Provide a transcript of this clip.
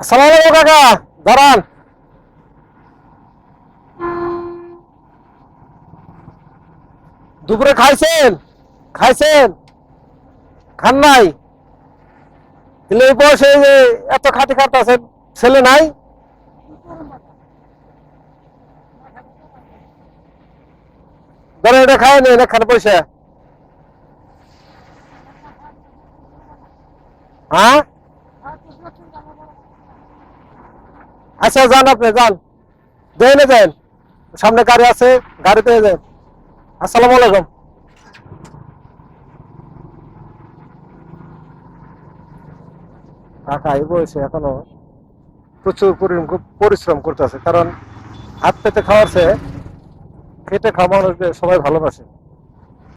আসসালামু আলাইকুম কাকা দাঁড়ান দুপুরে খাইছেন খাইছেন খান নাই তাহলে এই বয়সে যে এত খাটি খাটাছেন ছেলে নাই? ধরেন এটা খায় নেই এখানে পয়সা। হ্যাঁ? আচ্ছা যান আপনি, যান। দেন দেন। সামনে গাড়ি আছে গাড়িতে যান। আসসালামু আলাইকুম। কাকা বয়সে এখনও প্রচুর পরি- পরিশ্রম করতেছে। কারণ হাত পেতে খাওয়ার চেয়ে খেটে খাওয়া মানুষদের সবাই ভালোবাসে।